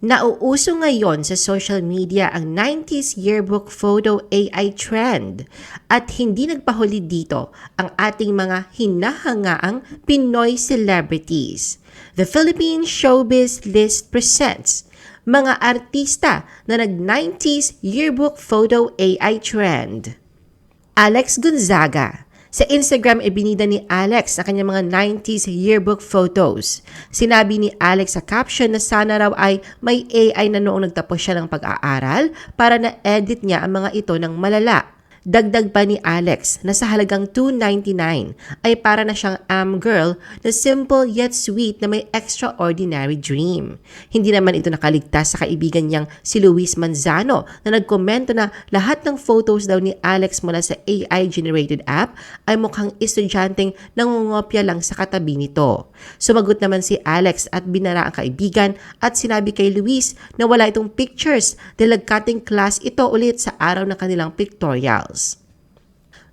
Nauuso ngayon sa social media ang 90s yearbook photo AI trend at hindi nagpahuli dito ang ating mga hinahangaang Pinoy celebrities. The Philippine Showbiz List presents mga artista na nag-90s yearbook photo AI trend. Alex Gonzaga sa Instagram, ibinida ni Alex sa kanyang mga 90s yearbook photos. Sinabi ni Alex sa caption na sana raw ay may AI na noong nagtapos siya ng pag-aaral para na-edit niya ang mga ito ng malala. Dagdag pa ni Alex na sa halagang 299 ay para na siyang am girl na simple yet sweet na may extraordinary dream. Hindi naman ito nakaligtas sa kaibigan niyang si Luis Manzano na nagkomento na lahat ng photos daw ni Alex mula sa AI-generated app ay mukhang estudyanteng nangungopya lang sa katabi nito. Sumagot naman si Alex at binara ang kaibigan at sinabi kay Luis na wala itong pictures dahil nagkating class ito ulit sa araw ng kanilang pictorial.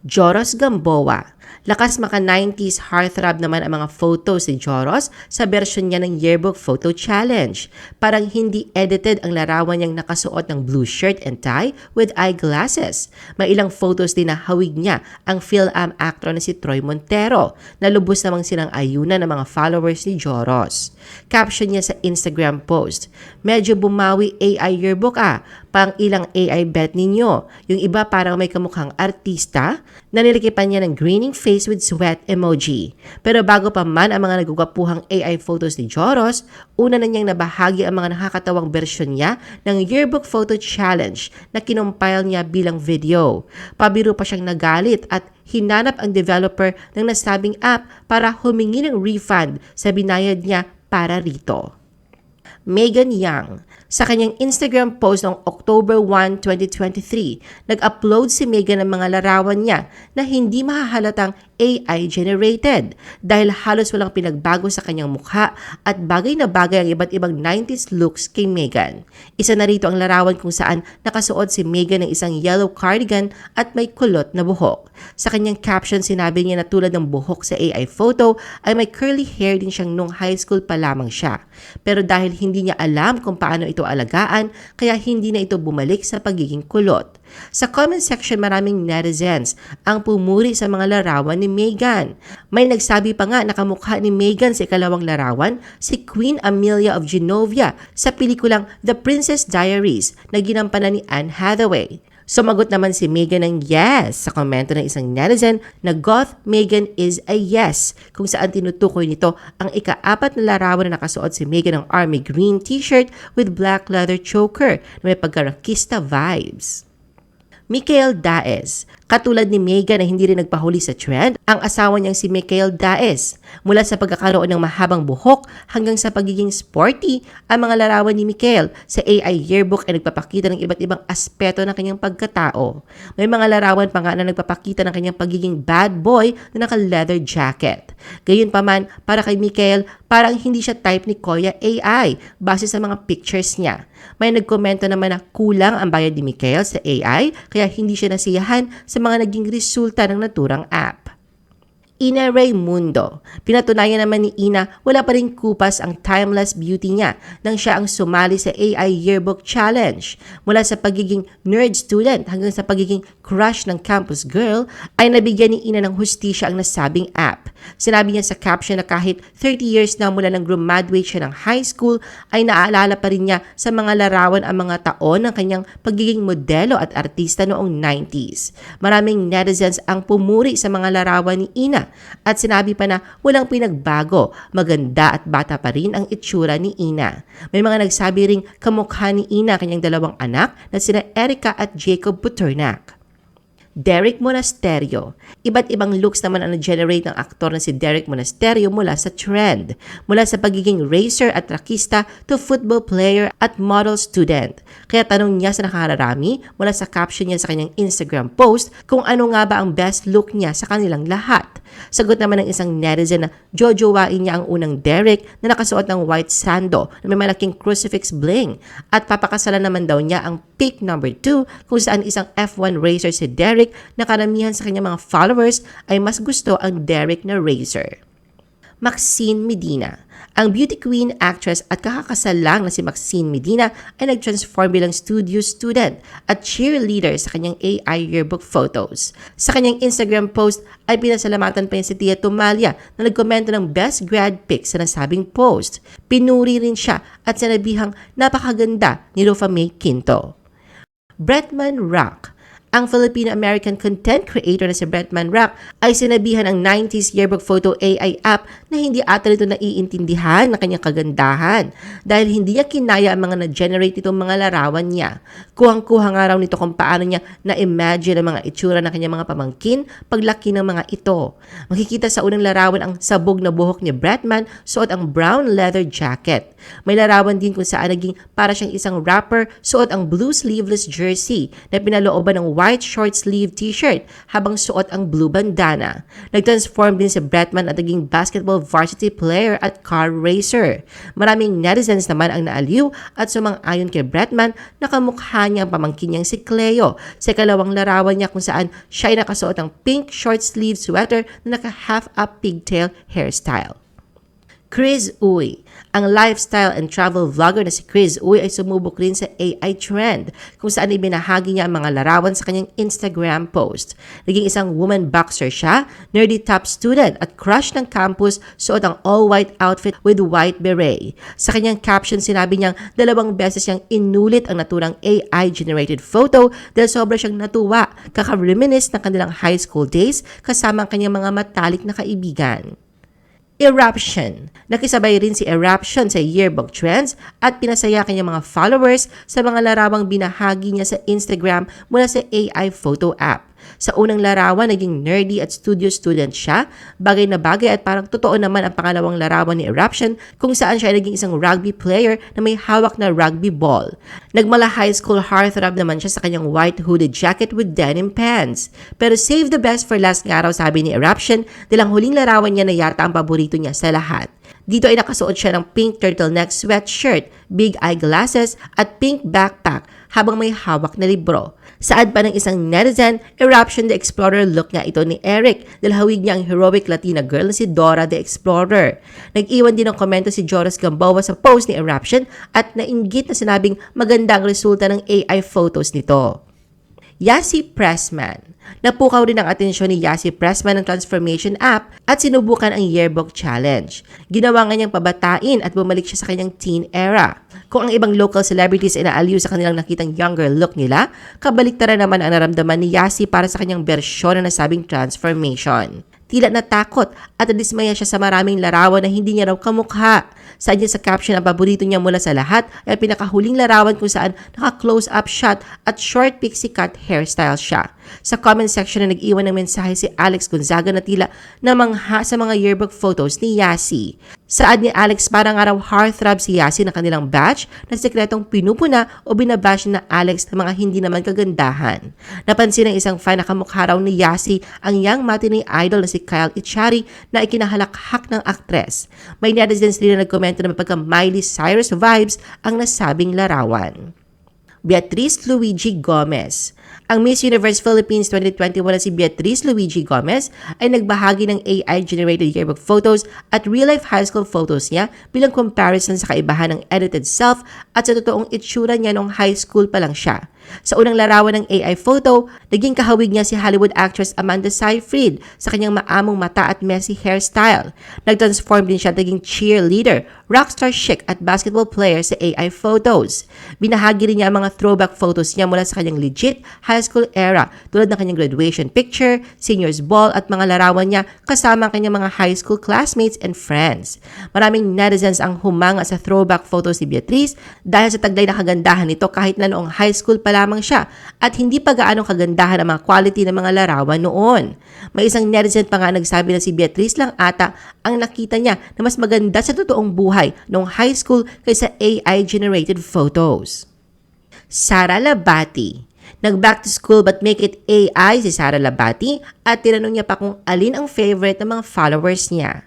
Joros Gamboa Lakas maka 90s heartthrob naman ang mga photos ni Joros sa version niya ng Yearbook Photo Challenge. Parang hindi edited ang larawan niyang nakasuot ng blue shirt and tie with eyeglasses. May ilang photos din na hawig niya ang film actor na si Troy Montero na lubos namang silang ayunan ng mga followers ni Joros. Caption niya sa Instagram post, Medyo bumawi AI yearbook ah, pang ilang AI bet ninyo. Yung iba parang may kamukhang artista na nilikipan niya ng greening face with sweat emoji. Pero bago pa man ang mga nagugwapuhang AI photos ni Joros, una na niyang nabahagi ang mga nakakatawang bersyon niya ng Yearbook Photo Challenge na kinumpile niya bilang video. Pabiro pa siyang nagalit at hinanap ang developer ng nasabing app para humingi ng refund sa binayad niya para rito. Megan Young. Sa kanyang Instagram post noong October 1, 2023, nag-upload si Megan ng mga larawan niya na hindi mahahalatang AI generated dahil halos walang pinagbago sa kanyang mukha at bagay na bagay ang iba't ibang 90s looks kay Megan. Isa na rito ang larawan kung saan nakasuot si Megan ng isang yellow cardigan at may kulot na buhok. Sa kanyang caption sinabi niya na tulad ng buhok sa AI photo ay may curly hair din siyang nung high school pa lamang siya. Pero dahil hindi niya alam kung paano ito alagaan kaya hindi na ito bumalik sa pagiging kulot. Sa comment section maraming netizens ang pumuri sa mga larawan ni ni Meghan. May nagsabi pa nga na kamukha ni Meghan sa ikalawang larawan si Queen Amelia of Genovia sa pelikulang The Princess Diaries na ginampanan ni Anne Hathaway. Sumagot naman si Megan ng yes sa komento ng isang netizen na Goth Megan is a yes kung saan tinutukoy nito ang ikaapat na larawan na nakasuot si Megan ng army green t-shirt with black leather choker na may pagkarakista vibes. Mikael Daes. Katulad ni Megan na hindi rin nagpahuli sa trend, ang asawa niyang si Mikael Daes. Mula sa pagkakaroon ng mahabang buhok hanggang sa pagiging sporty, ang mga larawan ni Mikael sa AI yearbook ay nagpapakita ng iba't ibang aspeto ng kanyang pagkatao. May mga larawan pa nga na nagpapakita ng kanyang pagiging bad boy na naka-leather jacket. Gayunpaman, para kay Mikael, parang hindi siya type ni Koya AI base sa mga pictures niya. May nagkomento naman na kulang ang bayad ni Mikael sa AI kaya hindi siya nasiyahan sa mga naging resulta ng naturang app. Ina Raymundo. Pinatunayan naman ni Ina wala pa rin kupas ang timeless beauty niya nang siya ang sumali sa AI Yearbook Challenge. Mula sa pagiging nerd student hanggang sa pagiging crush ng campus girl ay nabigyan ni Ina ng hustisya ang nasabing app. Sinabi niya sa caption na kahit 30 years na mula nang graduate siya ng high school ay naaalala pa rin niya sa mga larawan ang mga taon ng kanyang pagiging modelo at artista noong 90s. Maraming netizens ang pumuri sa mga larawan ni Ina at sinabi pa na walang pinagbago, maganda at bata pa rin ang itsura ni Ina. May mga nagsabi ring kamukha ni Ina kanyang dalawang anak na sina Erica at Jacob Buternak. Derek Monasterio. Iba't ibang looks naman ang generate ng aktor na si Derek Monasterio mula sa trend. Mula sa pagiging racer at rakista to football player at model student. Kaya tanong niya sa nakararami mula sa caption niya sa kanyang Instagram post kung ano nga ba ang best look niya sa kanilang lahat. Sagot naman ng isang netizen na jojowain niya ang unang Derek na nakasuot ng white sando na may malaking crucifix bling at papakasalan naman daw niya ang pick number 2 kung saan isang F1 racer si Derek na karamihan sa kanyang mga followers ay mas gusto ang Derek na racer. Maxine Medina. Ang beauty queen, actress at kakakasal lang na si Maxine Medina ay nag-transform bilang studio student at cheerleader sa kanyang AI yearbook photos. Sa kanyang Instagram post ay pinasalamatan pa niya si Tia Tumalia na nagkomento ng best grad pic sa nasabing post. Pinuri rin siya at sinabihang napakaganda ni Lofa May Quinto. Bretman Rock ang Filipino-American content creator na si Bretman Rock ay sinabihan ang 90s yearbook photo AI app na hindi ata nito naiintindihan ng kanyang kagandahan dahil hindi niya kinaya ang mga na-generate nitong mga larawan niya. Kuhang-kuha nga raw nito kung paano niya na-imagine ang mga itsura ng kanyang mga pamangkin paglaki ng mga ito. Makikita sa unang larawan ang sabog na buhok ni Bretman suot ang brown leather jacket. May larawan din kung saan naging para siyang isang rapper suot ang blue sleeveless jersey na pinalooban ng white short sleeve t-shirt habang suot ang blue bandana. Nag-transform din si Bretman at naging basketball varsity player at car racer. Maraming netizens naman ang naaliw at sumang-ayon kay Bretman na kamukha niya ang pamangkin niyang si Cleo sa kalawang larawan niya kung saan siya ay nakasuot ng pink short sleeve sweater na naka-half up pigtail hairstyle. Chris Uy. Ang lifestyle and travel vlogger na si Chris Uy ay sumubok rin sa AI trend kung saan ibinahagi niya ang mga larawan sa kanyang Instagram post. Naging isang woman boxer siya, nerdy top student at crush ng campus suot ang all-white outfit with white beret. Sa kanyang caption sinabi niyang dalawang beses niyang inulit ang naturang AI-generated photo dahil sobra siyang natuwa kaka-reminisce ng kanilang high school days kasama ang kanyang mga matalik na kaibigan. Eruption. Nakisabay rin si Eruption sa yearbook trends at pinasaya kanyang mga followers sa mga larawang binahagi niya sa Instagram mula sa AI photo app. Sa unang larawan, naging nerdy at studio student siya. Bagay na bagay at parang totoo naman ang pangalawang larawan ni Eruption kung saan siya naging isang rugby player na may hawak na rugby ball. Nagmala high school heartthrob naman siya sa kanyang white hooded jacket with denim pants. Pero save the best for last nga raw sabi ni Eruption dahil huling larawan niya na yata ang paborito niya sa lahat. Dito ay nakasuot siya ng pink turtleneck sweatshirt, big eyeglasses at pink backpack habang may hawak na libro. Saad pa ng isang netizen, Eruption the Explorer look nga ito ni Eric dahil hawig niya ang heroic Latina girl na si Dora the Explorer. Nag-iwan din ng komento si Joras Gamboa sa post ni Eruption at nainggit na sinabing maganda ang resulta ng AI photos nito. Yasi Pressman. Napukaw rin ang atensyon ni Yasi Pressman ng Transformation app at sinubukan ang Yearbook Challenge. Ginawa nga niyang pabatain at bumalik siya sa kanyang teen era. Kung ang ibang local celebrities ay naaliw sa kanilang nakitang younger look nila, kabaliktara naman ang naramdaman ni Yasi para sa kanyang bersyon na nasabing transformation. Tila natakot at nadismaya siya sa maraming larawan na hindi niya raw kamukha. Saad niya sa caption ang paborito niya mula sa lahat ay pinakahuling larawan kung saan naka-close up shot at short pixie cut hairstyle siya. Sa comment section na nag-iwan ng mensahe si Alex Gonzaga na tila namangha sa mga yearbook photos ni Yasi. Saad ni Alex parang araw heartthrob si Yasi na kanilang batch na sekretong pinupuna o binabash na Alex na mga hindi naman kagandahan. Napansin ng isang fan na kamukha raw ni Yasi ang young matinee idol na si Kyle Ichari na ikinahalak-hak ng aktres. May netizens din na nagkomento na mapagka Miley Cyrus vibes ang nasabing larawan. Beatrice Luigi Gomez. Ang Miss Universe Philippines 2021 na si Beatrice Luigi Gomez ay nagbahagi ng AI-generated yearbook photos at real-life high school photos niya bilang comparison sa kaibahan ng edited self at sa totoong itsura niya nung high school pa lang siya. Sa unang larawan ng AI photo, naging kahawig niya si Hollywood actress Amanda Seyfried sa kanyang maamong mata at messy hairstyle. Nag-transform din siya naging cheerleader, rockstar chic at basketball player sa AI photos. Binahagi rin niya ang mga throwback photos niya mula sa kanyang legit high school era tulad ng kanyang graduation picture, seniors ball at mga larawan niya kasama ang kanyang mga high school classmates and friends. Maraming netizens ang humanga sa throwback photos ni Beatrice dahil sa taglay na kagandahan nito kahit na noong high school pa lamang siya at hindi pa gaano kagandahan ang mga quality ng mga larawan noon. May isang netizen pa nga nagsabi na si Beatrice lang ata ang nakita niya na mas maganda sa totoong buhay noong high school kaysa AI-generated photos. Sara Labati Nag-back to school but make it AI si Sara Labati at tinanong niya pa kung alin ang favorite ng mga followers niya.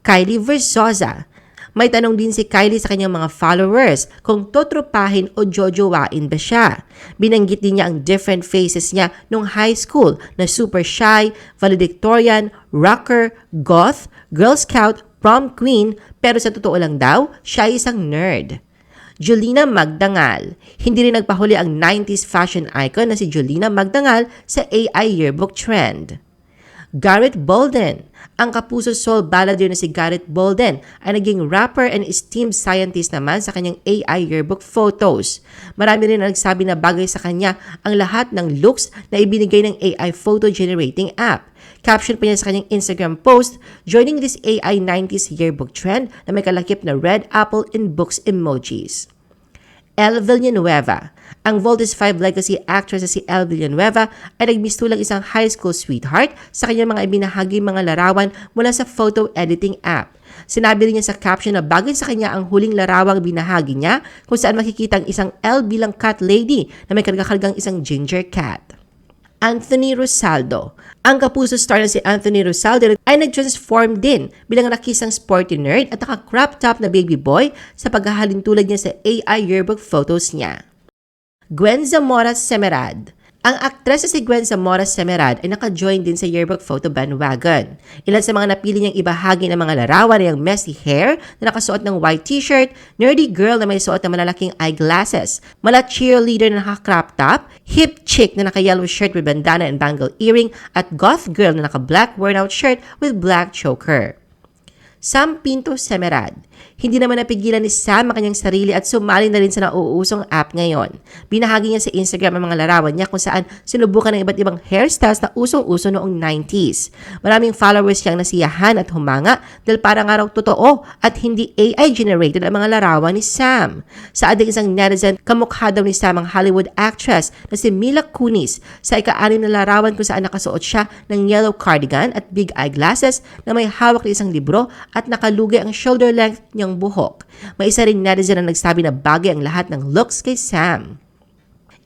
Kylie Versosa may tanong din si Kylie sa kanyang mga followers kung totropahin o jojowain ba siya. Binanggit din niya ang different phases niya nung high school na super shy, valedictorian, rocker, goth, Girl Scout, prom queen pero sa totoo lang daw, siya ay isang nerd. Julina Magdangal. Hindi rin nagpahuli ang 90s fashion icon na si Julina Magdangal sa AI yearbook trend. Garrett Bolden. Ang kapuso soul balladeer na si Garrett Bolden ay naging rapper and esteemed scientist naman sa kanyang AI yearbook photos. Marami rin ang nagsabi na bagay sa kanya ang lahat ng looks na ibinigay ng AI photo generating app. Caption pa niya sa kanyang Instagram post, joining this AI 90s yearbook trend na may kalakip na red apple in books emojis. Elle Villanueva. Ang Voltes 5 legacy actress na si Elle Villanueva ay nagmistulang isang high school sweetheart sa kanyang mga ibinahagi mga larawan mula sa photo editing app. Sinabi rin niya sa caption na bagay sa kanya ang huling larawang binahagi niya kung saan makikita ang isang Elle bilang cat lady na may kargakargang isang ginger cat. Anthony Rosaldo. Ang kapuso star na si Anthony Rosaldo ay nag-transform din bilang nakisang sporty nerd at naka-crop top na baby boy sa paghahalin tulad niya sa AI yearbook photos niya. Gwen Zamora Semerad. Ang aktres na si Gwen Zamora Semerad ay naka-join din sa yearbook photo bandwagon. Ilan sa mga napili niyang ibahagi ng mga larawan ay ang messy hair na nakasuot ng white t-shirt, nerdy girl na may suot ng malalaking eyeglasses, mala cheerleader na naka-crop top, hip chick na naka-yellow shirt with bandana and bangle earring, at goth girl na naka-black worn-out shirt with black choker. Sam Pinto Semerad. Hindi naman napigilan ni Sam ang kanyang sarili at sumali na rin sa nauusong app ngayon. Binahagi niya sa Instagram ang mga larawan niya kung saan sinubukan ng iba't ibang hairstyles na usong-uso noong 90s. Maraming followers siyang nasiyahan at humanga dahil parang araw totoo at hindi AI-generated ang mga larawan ni Sam. Sa ading isang netizen, kamukha daw ni Sam ang Hollywood actress na si Mila Kunis sa ika-anim na larawan kung saan nakasuot siya ng yellow cardigan at big eyeglasses na may hawak na isang libro at nakalugay ang shoulder length niyang buhok. May isa ring netizen na nagsabi na bagay ang lahat ng looks kay Sam.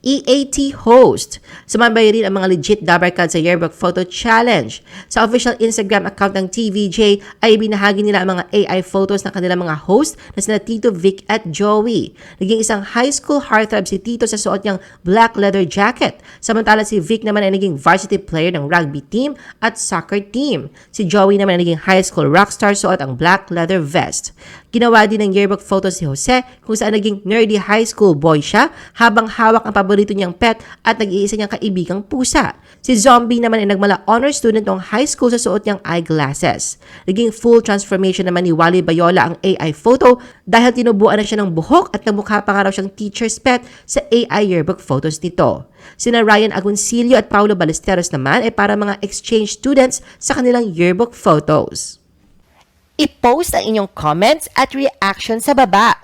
EAT host. Sumabay rin ang mga legit Dabarkad sa Yearbook Photo Challenge. Sa official Instagram account ng TVJ ay binahagi nila ang mga AI photos ng kanilang mga host na sina Tito Vic at Joey. Naging isang high school heartthrob si Tito sa suot niyang black leather jacket. Samantala si Vic naman ay naging varsity player ng rugby team at soccer team. Si Joey naman ay naging high school rockstar suot ang black leather vest. Ginawa din ng yearbook photo si Jose kung saan naging nerdy high school boy siya habang hawak ang paborito niyang pet at nag-iisa niyang kaibigang pusa. Si Zombie naman ay nagmala honor student ng high school sa suot niyang eyeglasses. Naging full transformation naman ni Wally Bayola ang AI photo dahil tinubuan na siya ng buhok at namukha pa nga raw siyang teacher's pet sa AI yearbook photos nito. Sina Ryan Agoncillo at Paulo Ballesteros naman ay para mga exchange students sa kanilang yearbook photos. I-post ang inyong comments at reaction sa baba.